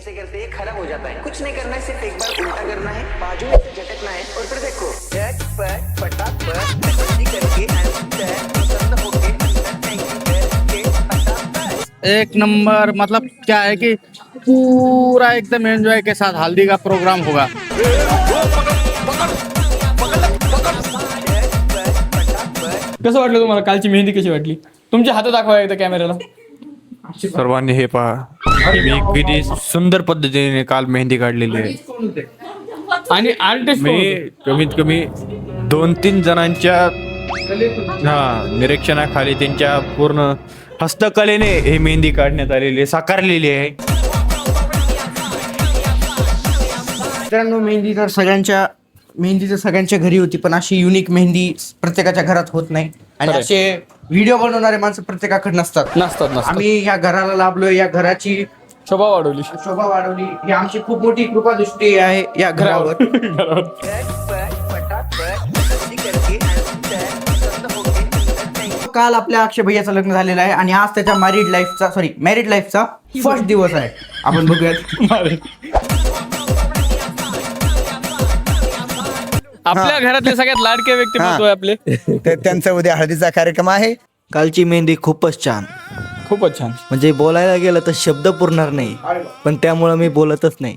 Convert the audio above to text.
ऐसे करते ये खराब हो जाता है। कुछ नहीं करना है सिर्फ एक बार उल्टा करना है बाजू में से झटकना है और फिर देखो। झट पट फटाफट जल्दी करके अंदर पसंद होके अंदर टैंकी करके फटाफट एक नंबर मतलब क्या है कि पूरा एकदम एंजॉय के साथ हल्दी का प्रोग्राम होगा। कसं वाटलं तुम्हाला? कालची मेहंदी कशी वाटली? तुमच्या हातात दाखवा एकदा कॅमेऱ्याला सर्वांनी हे पहा. मी किती सुंदर पद्धतीने काल मेहंदी काढलेली आहे. आणि आर्टिस्ट मी कमीत कमी दोन तीन जणांच्या हा निरीक्षणाखाली त्यांच्या पूर्ण हस्तकलेने हे मेहंदी काढण्यात आलेली आहे साकारलेली आहे. मित्रांनो मेहंदी तर सगळ्यांच्या मेहंदी तर सगळ्यांच्या घरी होती पण अशी युनिक मेहंदी प्रत्येकाच्या घरात होत नाही. आणि खरंय. असे व्हिडिओ बनवणारे माणसं प्रत्येकाकडे नसतात. नसतात नसतात. आम्ही या घराला लाभलोय या घराची शोभा वाढवली. शोभा वाढवली. ही आमची खूप मोठी कृपा दृष्टी आहे या घरावर. काल आपल्या अक्षय भैयाचं लग्न झालेलं आहे आणि आज त्याच्या मॅरिड लाईफचा सॉरी मॅरिड लाईफचा फर्स्ट दिवस आहे. आपण बघूयात. आपल्या घरातले सगळ्यात लाडके व्यक्तिमत्व आहे आपले. तर त्यांचा उद्या हळदीचा कार्यक्रम आहे. कालची मेहंदी खूपच छान. खूपच छान. म्हणजे बोलायला गेलं तर शब्द पुरणार नाही. पण त्यामुळं मी बोलतच नाही.